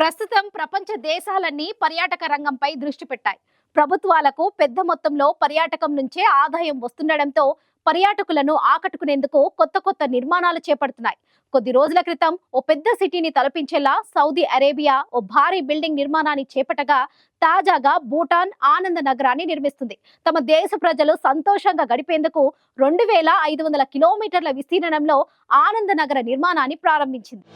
ప్రస్తుతం ప్రపంచ దేశాలన్నీ పర్యాటక రంగంపై దృష్టి పెట్టాయి. ప్రభుత్వాలకు పెద్ద మొత్తంలో పర్యాటకం నుంచే ఆదాయం వస్తుండడంతో పర్యాటకులను ఆకట్టుకునేందుకు కొత్త కొత్త నిర్మాణాలు చేపడుతున్నాయి. కొద్ది రోజుల క్రితం ఓ పెద్ద సిటీని తలపించేలా సౌదీ అరేబియా ఓ భారీ బిల్డింగ్ నిర్మాణాన్ని చేపట్టగా తాజాగా భూటాన్ ఆనంద నగరాన్ని నిర్మిస్తుంది. తమ దేశ ప్రజలు సంతోషంగా గడిపేందుకు రెండు వేల ఐదు వందల కిలోమీటర్ల విస్తీర్ణంలో ఆనంద నగర నిర్మాణాన్ని ప్రారంభించింది.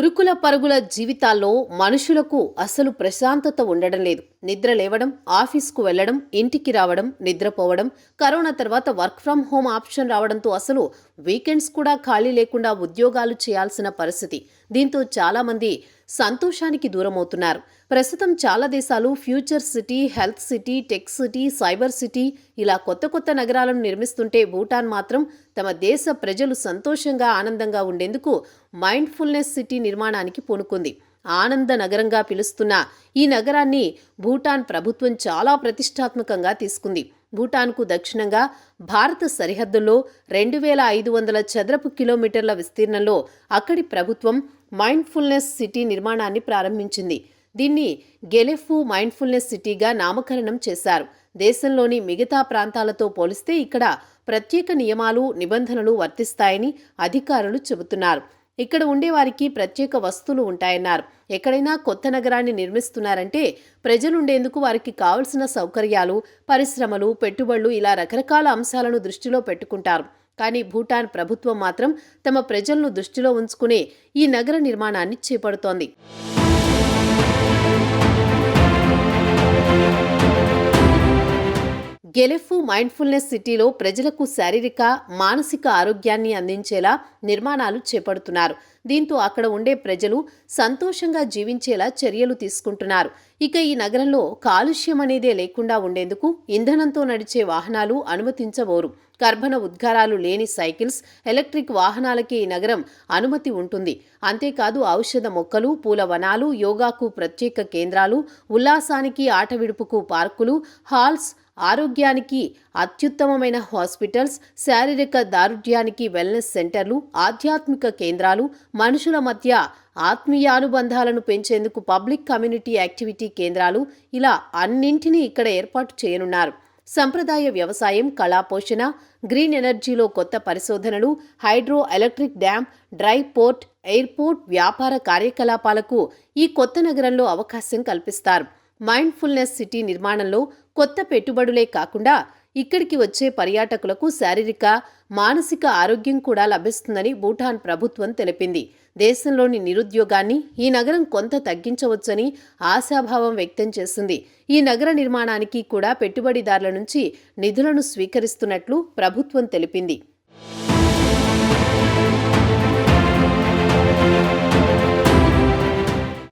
ఉరుకుల పరుగుల జీవితాల్లో మనుషులకు అసలు ప్రశాంతత ఉండడం లేదు. నిద్ర లేవడం ఆఫీస్కు వెళ్ళడం ఇంటికి రావడం నిద్రపోవడం కరోనా తర్వాత వర్క్ ఫ్రం హోమ్ ఆప్షన్ రావడంతో అసలు వీకెండ్స్ కూడా ఖాళీ లేకుండా ఉద్యోగాలు చేయాల్సిన పరిస్థితి. దీంతో చాలామంది సంతోషానికి దూరమవుతున్నారు. ప్రస్తుతం చాలా దేశాలు future city health city tech city cyber city ఇలా కొత్త కొత్త నగరాలను నిర్మిస్తుంటే భూటాన్ మాత్రం తమ దేశ ప్రజలు సంతోషంగా ఆనందంగా ఉండేందుకు మైండ్ఫుల్నెస్ సిటీ నిర్మాణానికి పూనుకుంది. ఆనంద నగరంగా పిలుస్తున్న ఈ నగరాన్ని భూటాన్ ప్రభుత్వం చాలా ప్రతిష్టాత్మకంగా తీసుకుంది. భూటాన్కు దక్షిణంగా భారత సరిహద్దుల్లో రెండు వేల ఐదు వందల చదరపు కిలోమీటర్ల విస్తీర్ణంలో అక్కడి ప్రభుత్వం మైండ్ఫుల్నెస్ సిటీ నిర్మాణాన్ని ప్రారంభించింది. దీన్ని గెలెఫు మైండ్ఫుల్నెస్ సిటీగా నామకరణం చేశారు. దేశంలోని మిగతా ప్రాంతాలతో పోలిస్తే ఇక్కడ ప్రత్యేక నియమాలు నిబంధనలు వర్తిస్తాయని అధికారులు చెబుతున్నారు. ఇక్కడ ఉండేవారికి ప్రత్యేక వస్తువులు ఉంటాయన్నారు. ఎక్కడైనా కొత్త నగరాన్ని నిర్మిస్తున్నారంటే ప్రజలుండేందుకు వారికి కావలసిన సౌకర్యాలు పరిశ్రమలు పెట్టుబడులు ఇలా రకరకాల అంశాలను దృష్టిలో పెట్టుకుంటారు. కానీ భూటాన్ ప్రభుత్వం మాత్రం తమ ప్రజలను దృష్టిలో ఉంచుకునే ఈ నగర నిర్మాణాన్ని చేపడుతోంది. గెలెఫు మైండ్ఫుల్నెస్ సిటీలో ప్రజలకు శారీరక మానసిక ఆరోగ్యాన్ని అందించేలా నిర్మాణాలు చేపడుతున్నారు. దీంతో అక్కడ ఉండే ప్రజలు సంతోషంగా జీవించేలా చర్యలు తీసుకుంటున్నారు. ఇక ఈ నగరంలో కాలుష్యం అనేదే లేకుండా ఉండేందుకు ఇంధనంతో నడిచే వాహనాలు అనుమతించబోరు. కర్బన ఉద్గారాలు లేని సైకిల్స్ ఎలక్ట్రిక్ వాహనాలకి ఈ నగరం అనుమతి ఉంటుంది. అంతేకాదు ఔషధ మొక్కలు పూల వనాలు యోగాకు ప్రత్యేక కేంద్రాలు ఉల్లాసానికి ఆట విడుపుకు పార్కులు హాల్స్ ఆరోగ్యానికి అత్యుత్తమమైన హాస్పిటల్స్ శారీరక దారుఢ్యానికి వెల్నెస్ సెంటర్లు ఆధ్యాత్మిక కేంద్రాలు మనుషుల మధ్య ఆత్మీయానుబంధాలను పెంచేందుకు పబ్లిక్ కమ్యూనిటీ యాక్టివిటీ కేంద్రాలు ఇలా అన్నింటినీ ఇక్కడ ఏర్పాటు చేయనున్నారు. సంప్రదాయ వ్యవసాయం కళాపోషణ గ్రీన్ ఎనర్జీలో కొత్త పరిశోధనలు hydro electric dam dry port airport వ్యాపార కార్యకలాపాలకు ఈ కొత్త నగరంలో అవకాశం కల్పిస్తారు. మైండ్ఫుల్నెస్ సిటీ నిర్మాణంలో కొత్త పెట్టుబడులే కాకుండా ఇక్కడికి వచ్చే పర్యాటకులకు శారీరక మానసిక ఆరోగ్యం కూడా లభిస్తుందని భూటాన్ ప్రభుత్వం తెలిపింది. దేశంలోని నిరుద్యోగాన్ని ఈ నగరం కొంత తగ్గించవచ్చని ఆశాభావం వ్యక్తం చేసింది. ఈ నగర నిర్మాణానికి కూడా పెట్టుబడిదారుల నుంచి నిధులను స్వీకరిస్తున్నట్లు ప్రభుత్వం తెలిపింది.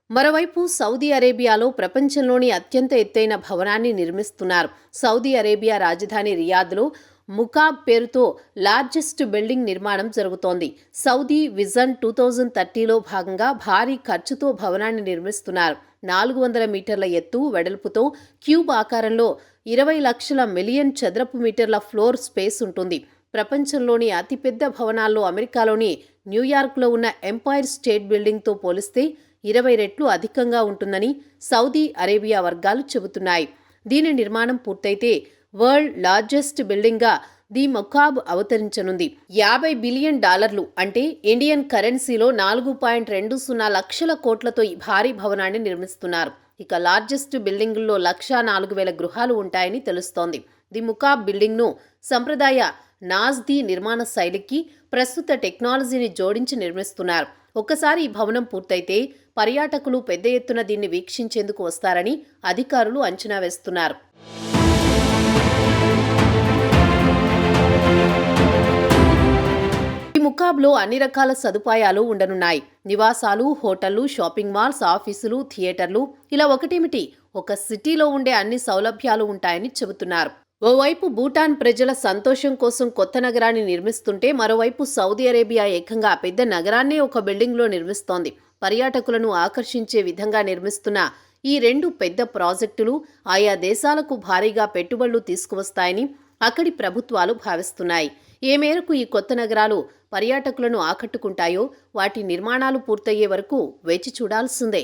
మరోవైపు సౌదీ అరేబియాలో ప్రపంచంలోని అత్యంత ఎత్తైన భవనాన్ని నిర్మిస్తున్నారు. సౌదీ అరేబియా రాజధాని రియాద్లో ముకాబ్ పేరుతో లార్జెస్ట్ బిల్డింగ్ నిర్మాణం జరుగుతోంది. సౌదీ విజన్ టూ థౌజండ్ థర్టీలో భాగంగా భారీ ఖర్చుతో భవనాన్ని నిర్మిస్తున్నారు. నాలుగు వందల మీటర్ల ఎత్తు వెడల్పుతో క్యూబ్ ఆకారంలో ఇరవై లక్షల మిలియన్ చదరపు మీటర్ల ఫ్లోర్ స్పేస్ ఉంటుంది. ప్రపంచంలోని అతిపెద్ద భవనాల్లో అమెరికాలోని న్యూయార్క్లో ఉన్న ఎంపైర్ స్టేట్ బిల్డింగ్తో పోలిస్తే ఇరవై రెట్లు అధికంగా ఉంటుందని సౌదీ అరేబియా వర్గాలు చెబుతున్నాయి. దీని నిర్మాణం పూర్తయితే వరల్డ్ లార్జెస్ట్ బిల్డింగ్గా ది మొకాబ్ అవతరించనుంది. యాభై బిలియన్ డాలర్లు అంటే ఇండియన్ కరెన్సీలో నాలుగు పాయింట్ రెండు సున్నా లక్షల కోట్లతో ఈ భారీ భవనాన్ని నిర్మిస్తున్నారు. ఇక లార్జెస్ట్ బిల్డింగుల్లో లక్షా నాలుగు వేల గృహాలు ఉంటాయని తెలుస్తోంది. ది ముకాబ్ బిల్డింగ్ను సంప్రదాయ నాజ్ది నిర్మాణ శైలికి ప్రస్తుత టెక్నాలజీని జోడించి నిర్మిస్తున్నారు. ఒక్కసారి ఈ భవనం పూర్తయితే పర్యాటకులు పెద్ద ఎత్తున దీన్ని వీక్షించేందుకు వస్తారని అధికారులు అంచనా వేస్తున్నారు. ఈ ముకాబ్లో అన్ని రకాల సదుపాయాలు ఉండనున్నాయి. నివాసాలు హోటళ్ళు షాపింగ్ మాల్స్ ఆఫీసులు థియేటర్లు ఇలా ఒకటేమిటి? ఒక సిటీలో ఉండే అన్ని సౌలభ్యాలు ఉంటాయని చెబుతున్నారు. ఓవైపు భూటాన్ ప్రజల సంతోషం కోసం కొత్త నగరాన్ని నిర్మిస్తుంటే మరోవైపు సౌదీ అరేబియా ఏకంగా పెద్ద నగరాన్నే ఒక బిల్డింగ్లో నిర్మిస్తోంది. పర్యాటకులను ఆకర్షించే విధంగా నిర్మిస్తున్న ఈ రెండు పెద్ద ప్రాజెక్టులు ఆయా దేశాలకు భారీగా పెట్టుబడులు తీసుకువస్తాయని అక్కడి ప్రభుత్వాలు భావిస్తున్నాయి. ఏ మేరకు ఈ కొత్త నగరాలు పర్యాటకులను ఆకట్టుకుంటాయో వాటి నిర్మాణాలు పూర్తయ్యే వరకు వేచి చూడాల్సిందే.